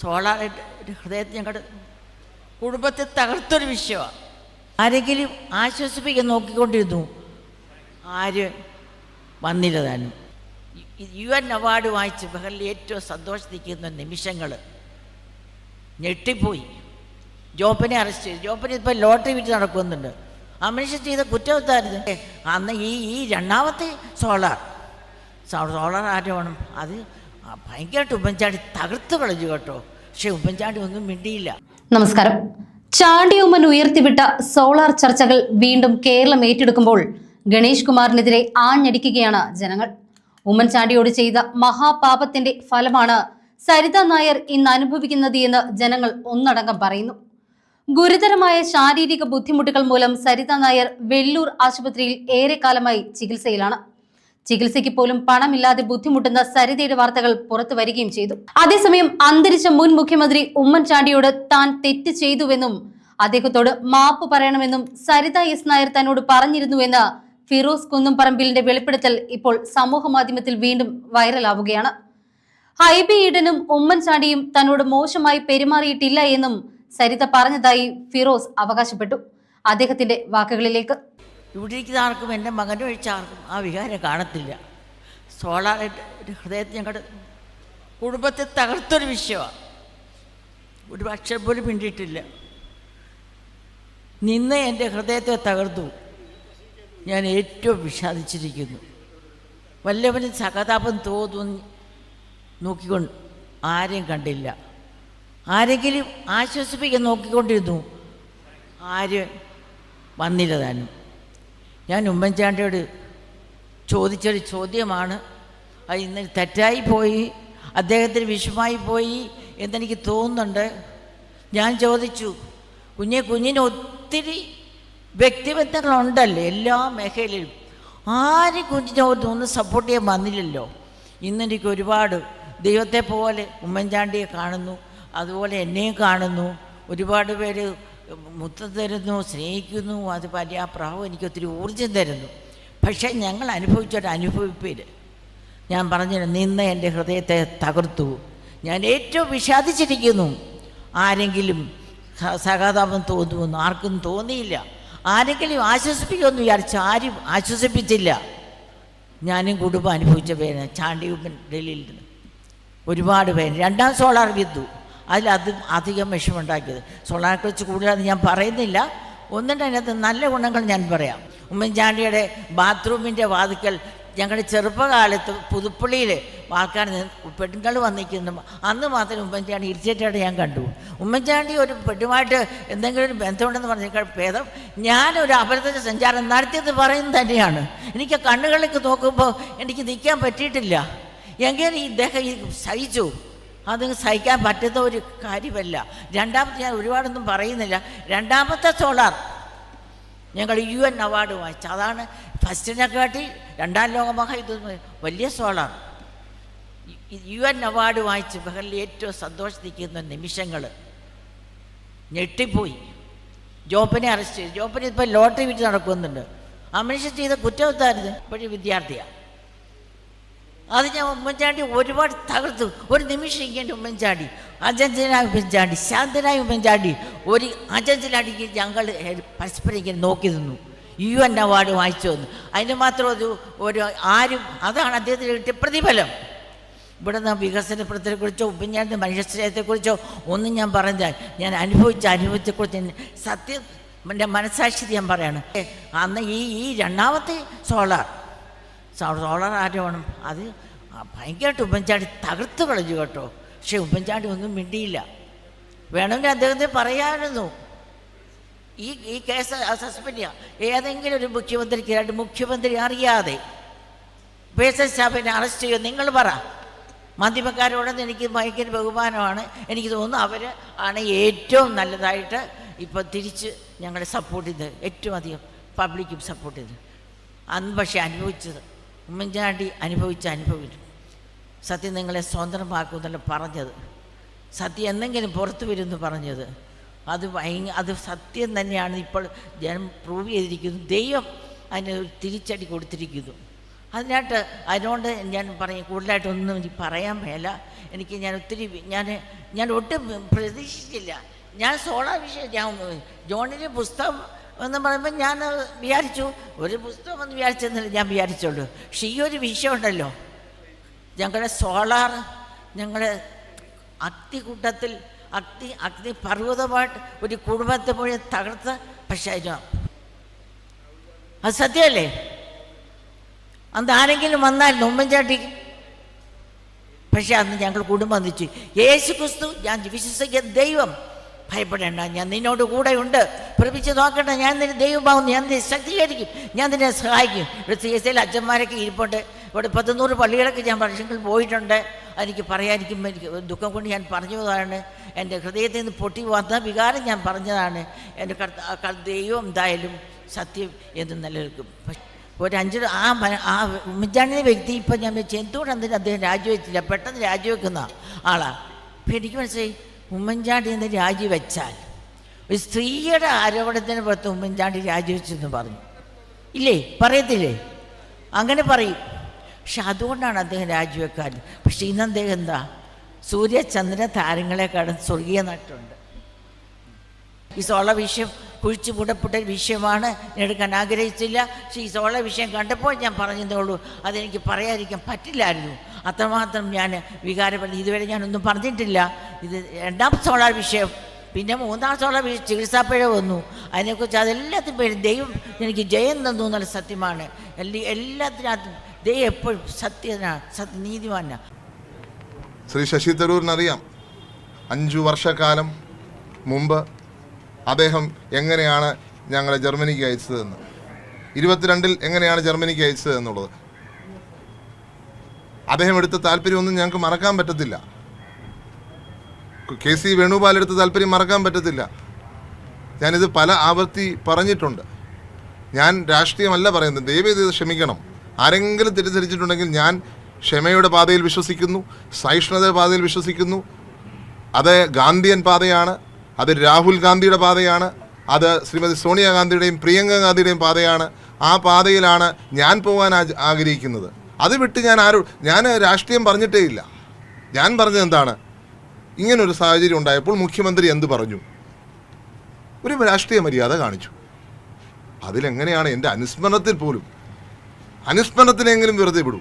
Solar ഹൃദയത്തിൽ ഞങ്ങളുടെ കുടുംബത്തെ തകർത്തൊരു വിഷയമാണ് ആരെങ്കിലും ആശ്വസിപ്പിക്കാൻ നോക്കിക്കൊണ്ടിരുന്നു ആര് വന്നില്ല താനും. യു- എൻ അവാർഡ് വാങ്ങിച്ച് ബഹലിൽ ഏറ്റവും സന്തോഷിക്കുന്ന നിമിഷങ്ങൾ ഞെട്ടിപ്പോയി. ജോപ്പനെ അറസ്റ്റ് ചെയ്തു. ജോപ്പനെ ഇപ്പോൾ ലോട്ടറി വിറ്റ് നടക്കുന്നുണ്ട്. ആ മനുഷ്യൻ ചെയ്ത കുറ്റവത്തായിരുന്നു അന്ന് ഈ ഈ രണ്ടാമത്തെ സോളാർ. സോളാർ ആരോപണം അത് ഭയങ്കരമായിട്ട് ഉമ്മൻചാണ്ടി തകർത്ത് കളഞ്ഞു കേട്ടോ. പക്ഷെ ഉമ്മൻചാണ്ടി ഒന്നും മിണ്ടിയില്ല. നമസ്കാരം. ചാണ്ടിയുമ്മൻ ഉയർത്തിവിട്ട സോളാർ ചർച്ചകൾ വീണ്ടും കേരളം ഏറ്റെടുക്കുമ്പോൾ ഗണേഷ് കുമാറിനെതിരെ ആഞ്ഞടിക്കുകയാണ് ജനങ്ങൾ. ഉമ്മൻചാണ്ടിയോട് ചെയ്ത മഹാപാപത്തിന്റെ ഫലമാണ് സരിത നായർ ഇന്ന് അനുഭവിക്കുന്നത് എന്ന് ജനങ്ങൾ ഒന്നടങ്കം പറയുന്നു. ഗുരുതരമായ ശാരീരിക ബുദ്ധിമുട്ടുകൾ മൂലം സരിത നായർ വെള്ളൂർ ആശുപത്രിയിൽ ഏറെക്കാലമായി ചികിത്സയിലാണ്. ചികിത്സയ്ക്ക് പോലും പണമില്ലാതെ ബുദ്ധിമുട്ടുന്ന സരിതയുടെ വാർത്തകൾ പുറത്തു വരികയും ചെയ്തു. അതേസമയം അന്തരിച്ച മുൻ മുഖ്യമന്ത്രി ഉമ്മൻചാണ്ടിയോട് താൻ തെറ്റ് ചെയ്തുവെന്നും അദ്ദേഹത്തോട് മാപ്പ് പറയണമെന്നും സരിത എസ് നായർ തന്നോട് പറഞ്ഞിരുന്നുവെന്ന് ഫിറോസ് കുന്നുംപറമ്പിലിന്റെ വെളിപ്പെടുത്തൽ ഇപ്പോൾ സമൂഹ മാധ്യമത്തിൽ വീണ്ടും വൈറലാവുകയാണ്. ഹൈബി ഈഡനും ഉമ്മൻചാണ്ടിയും തന്നോട് മോശമായി പെരുമാറിയിട്ടില്ല എന്നും സരിത പറഞ്ഞതായി ഫിറോസ് അവകാശപ്പെട്ടു. അദ്ദേഹത്തിന്റെ വാക്കുകളിലേക്ക്. ഇവിടെ ഇരിക്കുന്ന ആർക്കും എന്റെ മകനെ ഒഴിച്ച ആർക്കും ആ വികാരം കാണത്തില്ല. സോളാർ ഹൃദയത്തിൽ ഞങ്ങളുടെ കുടുംബത്തെ തകർത്തൊരു വിഷയമാണ് ഒരു പക്ഷം പോലും പിണ്ടിയിട്ടില്ല നിന്ന് എന്റെ ഹൃദയത്തെ തകർത്തു. ഞാൻ ഏറ്റവും വിഷാദിച്ചിരിക്കുന്നു. വല്ലവനും സഹതാപം തോന്നുന്നു നോക്കിക്കൊണ്ട് ആരെയും കണ്ടില്ല. ആരെങ്കിലും ആശ്വസിപ്പിക്കാൻ നോക്കിക്കൊണ്ടിരുന്നു. ആര് വന്നില്ല താനും. ഞാൻ ഉമ്മൻചാണ്ടിയോട് ചോദിച്ചൊരു ചോദ്യമാണ്. അത് ഇന്ന് തെറ്റായി പോയി അദ്ദേഹത്തിന് വിഷമായി പോയി എന്നെനിക്ക് തോന്നുന്നുണ്ട്. ഞാൻ ചോദിച്ചു കുഞ്ഞെ കുഞ്ഞിന് ഒത്തിരി വ്യക്തിബന്ധങ്ങളുണ്ടല്ലോ എല്ലാ മേഖലയിലും? ആരും കുഞ്ഞിനെ ഒന്ന് സപ്പോർട്ട് ചെയ്യാൻ വന്നില്ലല്ലോ? ഇന്നെനിക്ക് ഒരുപാട് ദൈവത്തെ പോലെ ഉമ്മൻചാണ്ടിയെ കാണുന്നു അതുപോലെ എന്നെയും കാണുന്നു. ഒരുപാട് പേര് മുത്തം തരുന്നു സ്നേഹിക്കുന്നു അത് പര്യാപ്രാവും എനിക്ക് ഒത്തിരി ഊർജം തരുന്നു. പക്ഷേ ഞങ്ങൾ അനുഭവിച്ചൊരു അനുഭവിപ്പേര്. ഞാൻ പറഞ്ഞു നിന്ന് എന്റെ ഹൃദയത്തെ തകർത്തു. ഞാൻ ഏറ്റവും വിഷാദിച്ചിരിക്കുന്നു. ആരെങ്കിലും സഹതാപം തോന്നുമെന്ന് ആർക്കും തോന്നിയില്ല. ആരെങ്കിലും ആശ്വസിപ്പിക്കുമെന്ന് വിചാരിച്ചു ആരും ആശ്വസിപ്പിച്ചില്ല. ഞാനും കുടുംബം അനുഭവിച്ച പേര് ചാണ്ടി ഡൽഹിയിൽ ഒരുപാട് പേര്. രണ്ടാം സോളാർ വിദ്തു അതിൽ അത് അധികം വിഷമുണ്ടാക്കിയത്. സോളാറെ കുറിച്ച് കൂടുതൽ ഞാൻ പറയുന്നില്ല. ഒന്നിന്റെ അതിനകത്ത് നല്ല ഗുണങ്ങൾ ഞാൻ പറയാം. ഉമ്മൻചാണ്ടിയുടെ ബാത്റൂമിന്റെ വാതിക്കൽ ഞങ്ങളുടെ ചെറുപ്പകാലത്ത് പുതുപ്പള്ളിയിൽ ആൾക്കാർ പെണ്ണുങ്ങൾ വന്നിരിക്കുന്നു. അന്ന് മാത്രം ഉമ്മൻചാണ്ടി ഇരിച്ചേറ്റായിട്ട് ഞാൻ കണ്ടു. ഉമ്മൻചാണ്ടി ഒരു പെണ്ണുമായിട്ട് എന്തെങ്കിലും ഒരു ബന്ധമുണ്ടെന്ന് പറഞ്ഞേക്കാൾ ഭേദം. ഞാനൊരു അപരത സഞ്ചാരം നടത്തിയത് പറയുന്നത് തന്നെയാണ്. എനിക്ക് കണ്ണുകളിലേക്ക് നോക്കുമ്പോൾ എനിക്ക് നിൽക്കാൻ പറ്റിയിട്ടില്ല. എങ്ങനെ ഇദ്ദേഹം ഈ സഹിച്ചു. അത് സഹിക്കാൻ പറ്റുന്ന ഒരു കാര്യമല്ല. രണ്ടാമത്തെ ഞാൻ ഒരുപാടൊന്നും പറയുന്നില്ല. രണ്ടാമത്തെ സോളാർ ഞങ്ങൾ യു എൻ അവാർഡ് വാങ്ങിച്ചു അതാണ് ഫസ്റ്റിനെ കാട്ടി രണ്ടാം ലോകമഹായുദ്ധം വലിയ സോളാർ. യു എൻ അവാർഡ് വാങ്ങിച്ച് ബഹറിൽ ഏറ്റവും സന്തോഷിക്കുന്ന നിമിഷങ്ങൾ ഞെട്ടിപ്പോയി. ജോപ്പനെ അറസ്റ്റ് ചെയ്തു. ജോപ്പനെ ഇപ്പോൾ ലോട്ടറി വിറ്റ് നടക്കുന്നുണ്ട്. ആ മനുഷ്യൻ ചെയ്ത കുറ്റവത്തായിരുന്നു ഇപ്പോഴും വിദ്യാർത്ഥിയാണ് അത് ഞാൻ ഉമ്മൻചാണ്ടി ഒരുപാട് തകർത്തു. ഒരു നിമിഷം ഇങ്ങനെ ഉമ്മൻചാണ്ടി. അജഞ്ചനായ ഉമ്മൻചാണ്ടി ശാന്തനായ ഉമ്മൻചാണ്ടി. ഒരു അജഞ്ചനാടിക്ക് ഞങ്ങൾ പരസ്പരം ഇങ്ങനെ നോക്കി നിന്നു. യു എൻ അവാർഡ് വാങ്ങിച്ചു വന്നു. അതിന് മാത്രം ഒരു ഒരു ആരും അതാണ് അദ്ദേഹത്തിന് കിട്ടിയ പ്രതിഫലം. ഇവിടെ നിന്ന് വികസന പ്രവർത്തനത്തെക്കുറിച്ചോ ഉമ്മൻചാണ്ടി മനുഷ്യസ്നേഹത്തെക്കുറിച്ചോ ഒന്നും ഞാൻ പറഞ്ഞാൽ ഞാൻ അനുഭവിച്ച അനുഭവത്തെക്കുറിച്ച് സത്യം എന്റെ മനസാക്ഷി ഞാൻ പറയാണ്. അന്ന് ഈ ഈ രണ്ടാമത്തെ സോളാർ സോളാർ ആരോപണം അത് ഭയങ്കരമായിട്ട് ഉമ്മൻചാണ്ടി തകർത്ത് കളഞ്ഞു കേട്ടോ. പക്ഷെ ഉമ്മൻചാണ്ടി ഒന്നും മിണ്ടിയില്ല. വേണമെങ്കിൽ അദ്ദേഹത്തെ പറയാമായിരുന്നു. ഈ ഈ കേസ് സസ്പെൻഡ് ചെയ്യാം. ഏതെങ്കിലും ഒരു മുഖ്യമന്ത്രിക്ക് രണ്ട് മുഖ്യമന്ത്രി അറിയാതെ പേഴ്സൺ സ്റ്റാഫിനെ അറസ്റ്റ് ചെയ്യുക നിങ്ങൾ പറ. മാധ്യമക്കാരോടൊന്നും എനിക്ക് ഭയങ്കര ബഹുമാനമാണ്. എനിക്ക് തോന്നുന്നു അവർ ആണ് ഏറ്റവും നല്ലതായിട്ട് ഇപ്പോൾ തിരിച്ച് ഞങ്ങളെ സപ്പോർട്ട് ചെയ്ത് ഏറ്റവും അധികം പബ്ലിക്കും സപ്പോർട്ട് ചെയ്ത് അന്ന് പക്ഷേ അനുഭവിച്ചത്. ഉമ്മൻചാണ്ടി അനുഭവിച്ച അനുഭവിച്ചു സത്യം നിങ്ങളെ സ്വതന്ത്രമാക്കുമെന്നല്ല പറഞ്ഞത്. സത്യം എന്തെങ്കിലും പുറത്തു വരുമെന്ന് പറഞ്ഞത്. അത് ഭയങ്കര അത് സത്യം തന്നെയാണ് ഇപ്പോൾ ജനം പ്രൂവ് ചെയ്തിരിക്കുന്നു. ദൈവം അതിന് ഒരു തിരിച്ചടി കൊടുത്തിരിക്കുന്നു. അതിനായിട്ട് അതിനോട് ഞാൻ പറയും കൂടുതലായിട്ടൊന്നും എനിക്ക് പറയാൻ മേല. എനിക്ക് ഞാൻ ഒത്തിരി ഞാൻ ഞാൻ ഒട്ടും പ്രതീക്ഷിച്ചില്ല. ഞാൻ സോളാ വിഷയം ഞാൻ ജോണിന്റെ പുസ്തകം എന്ന് പറയുമ്പോൾ ഞാൻ വിചാരിച്ചു ഒരു പുസ്തകം എന്ന് വിചാരിച്ചെന്നില്ല ഞാൻ വിചാരിച്ചുള്ളൂ. പക്ഷേ ഈ ഒരു വിഷയം ഉണ്ടല്ലോ. ഞങ്ങളുടെ സോളാർ ഞങ്ങളുടെ അഗ്നികൂട്ടത്തിൽ അഗ്നി അഗ്നി പർവതമായിട്ട് ഒരു കുടുംബത്തെ മുഴുവൻ തകർത്ത് പക്ഷെ അതിന് അത് സത്യമല്ലേ? അന്ന് ആരെങ്കിലും വന്നാൽ ഉമ്മൻചാട്ടി പക്ഷെ അന്ന് ഞങ്ങൾ കുടുംബം വന്നിച്ചു. യേശു ക്രിസ്തു ഞാൻ വിശ്വസിക്കുന്ന ദൈവം ഭയപ്പെടേണ്ട. ഞാൻ നിന്നോട് കൂടെ ഉണ്ട് പ്രപിച്ച് നോക്കണ്ട ഞാൻ നിന്നെ ദൈവമാവും ഞാൻ നിന്നെ ശക്തീകരിക്കും. ഞാൻ നിന്നെ സഹായിക്കും. ഇവിടെ സി എസ് ഐയിൽ അച്ഛന്മാരൊക്കെ ഇരിപ്പുണ്ട്. ഇവിടെ പത്തുനൂറ് പള്ളികളൊക്കെ ഞാൻ വർഷങ്ങൾ പോയിട്ടുണ്ട്. എനിക്ക് പറയാനിരിക്കും എനിക്ക് ദുഃഖം കൊണ്ട് ഞാൻ പറഞ്ഞതാണ്. എന്റെ ഹൃദയത്തിൽ നിന്ന് പൊട്ടി വന്ന വികാരം ഞാൻ പറഞ്ഞതാണ്. എന്റെ കർത്ത ദൈവം എന്തായാലും സത്യം എന്ന് നിലനിൽക്കും. ഒരു അഞ്ച് ആ ആ ഉമ്മൻചാണ്ടി വ്യക്തി ഇപ്പം ഞാൻ വെച്ച് എന്തുകൊണ്ട് അദ്ദേഹം രാജിവെച്ചില്ല? പെട്ടെന്ന് രാജിവെക്കുന്ന ആളാണ് അപ്പം എനിക്ക് മനസ്സിലായി ഉമ്മൻചാണ്ടി എന്ന് രാജിവെച്ചാൽ ഒരു സ്ത്രീയുടെ ആരോപണത്തിന് പുറത്ത് ഉമ്മൻചാണ്ടി രാജിവെച്ചെന്ന് പറഞ്ഞു. ഇല്ലേ? പറയത്തില്ലേ? അങ്ങനെ പറയും. പക്ഷെ അതുകൊണ്ടാണ് അദ്ദേഹം രാജിവെക്കാൻ പക്ഷെ ഇന്ന് അദ്ദേഹം എന്താ? സൂര്യചന്ദ്ര താരങ്ങളെക്കാളും സ്വർഗീയ നട്ടുണ്ട്. ഈ സോള വിഷയം കുഴിച്ചു മൂടപ്പെട്ട വിഷയമാണ് എടുക്കാൻ ആഗ്രഹിച്ചില്ല. പക്ഷേ ഈ സോള വിഷയം കണ്ടപ്പോൾ ഞാൻ പറഞ്ഞതേ ഉള്ളൂ. അതെനിക്ക് പറയാതിരിക്കാൻ പറ്റില്ലായിരുന്നു. അത്രമാത്രം ഞാൻ വികാരപ്പെട്ട് ഇതുവരെ ഞാനൊന്നും പറഞ്ഞിട്ടില്ല. ഇത് രണ്ടാം സോളാർ വിഷയം. പിന്നെ മൂന്നാം സോളാർ വിഷയം ചികിത്സാപ്പിഴ വന്നു. അതിനെക്കുറിച്ച് അതെല്ലാത്തിനും പേരും ദൈവം എനിക്ക് ജയം തന്നു എന്നുള്ള സത്യമാണ്. എല്ലാ എല്ലാത്തിനകത്തും ദൈവം എപ്പോഴും സത്യനാണ് സത്യ നീതിമാനാണ് ശ്രീ ശശി തരൂരിനറിയാം. അഞ്ചു വർഷക്കാലം മുമ്പ് അദ്ദേഹം എങ്ങനെയാണ് ഞങ്ങളെ ജർമ്മനിക്ക് അയച്ചതെന്ന്. ഇരുപത്തിരണ്ടിൽ എങ്ങനെയാണ് ജർമ്മനിക്ക് അയച്ചത് എന്നുള്ളത് അദ്ദേഹം എടുത്ത താല്പര്യമൊന്നും ഞങ്ങൾക്ക് മറക്കാൻ പറ്റത്തില്ല. കെ സി വേണുഗോപാൽ എടുത്ത താല്പര്യം മറക്കാൻ പറ്റത്തില്ല. ഞാനിത് പല ആവർത്തി പറഞ്ഞിട്ടുണ്ട്. ഞാൻ രാഷ്ട്രീയമല്ല പറയുന്നത്. ദയവ് ചെയ്ത് ഇത് ക്ഷമിക്കണം. ആരെങ്കിലും തെറ്റിദ്ധരിച്ചിട്ടുണ്ടെങ്കിൽ ഞാൻ ക്ഷമയുടെ പാതയിൽ വിശ്വസിക്കുന്നു സഹിഷ്ണുതയുടെ പാതയിൽ വിശ്വസിക്കുന്നു. അത് ഗാന്ധിയൻ പാതയാണ് അത് രാഹുൽ ഗാന്ധിയുടെ പാതയാണ് അത് ശ്രീമതി സോണിയാഗാന്ധിയുടെയും പ്രിയങ്ക ഗാന്ധിയുടെയും പാതയാണ്. ആ പാതയിലാണ് ഞാൻ പോകാൻ ആഗ്രഹിക്കുന്നത്. അത് വിട്ട് ഞാൻ ആരോ ഞാൻ രാഷ്ട്രീയം പറഞ്ഞിട്ടേ ഇല്ല. ഞാൻ പറഞ്ഞത് എന്താണ്? ഇങ്ങനൊരു സാഹചര്യം ഉണ്ടായപ്പോൾ മുഖ്യമന്ത്രി എന്ത് പറഞ്ഞു? ഒരു രാഷ്ട്രീയ മര്യാദ കാണിച്ചു. അതിലെങ്ങനെയാണ് എന്റെ അനുസ്മരണത്തിൽ പോലും? അനുസ്മരണത്തിനെങ്കിലും വെറുതെ വിടൂ.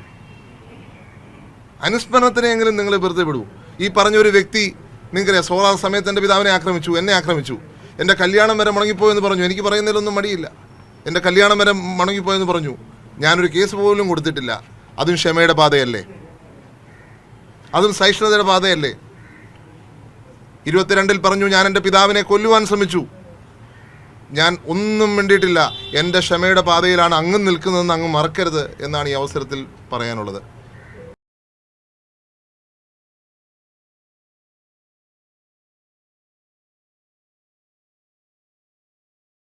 അനുസ്മരണത്തിനെങ്കിലും നിങ്ങൾ വെറുതെ വിടൂ. ഈ പറഞ്ഞൊരു വ്യക്തി നിങ്ങൾക്കറിയാം സോളാർ സമയത്ത് എന്റെ പിതാവിനെ ആക്രമിച്ചു എന്നെ ആക്രമിച്ചു. എന്റെ കല്യാണം വരെ മുടങ്ങിപ്പോയെന്ന് പറഞ്ഞു. എനിക്ക് പറയുന്നതിലൊന്നും മടിയില്ല. എന്റെ കല്യാണം വരെ മുടങ്ങിപ്പോയെന്ന് പറഞ്ഞു. ഞാനൊരു കേസ് പോലും കൊടുത്തിട്ടില്ല. അതും ക്ഷമയുടെ പാതയല്ലേ? അതും സഹിഷ്ണുതയുടെ പാതയല്ലേ? ഇരുപത്തിരണ്ടിൽ പറഞ്ഞു ഞാൻ എന്റെ പിതാവിനെ കൊല്ലുവാൻ ശ്രമിച്ചു. ഞാൻ ഒന്നും വേണ്ടിയിട്ടില്ല എന്റെ ക്ഷമയുടെ പാതയിലാണ് അങ്ങ് നിൽക്കുന്നതെന്ന് അങ്ങ് മറക്കരുത് എന്നാണ് ഈ അവസരത്തിൽ പറയാനുള്ളത്.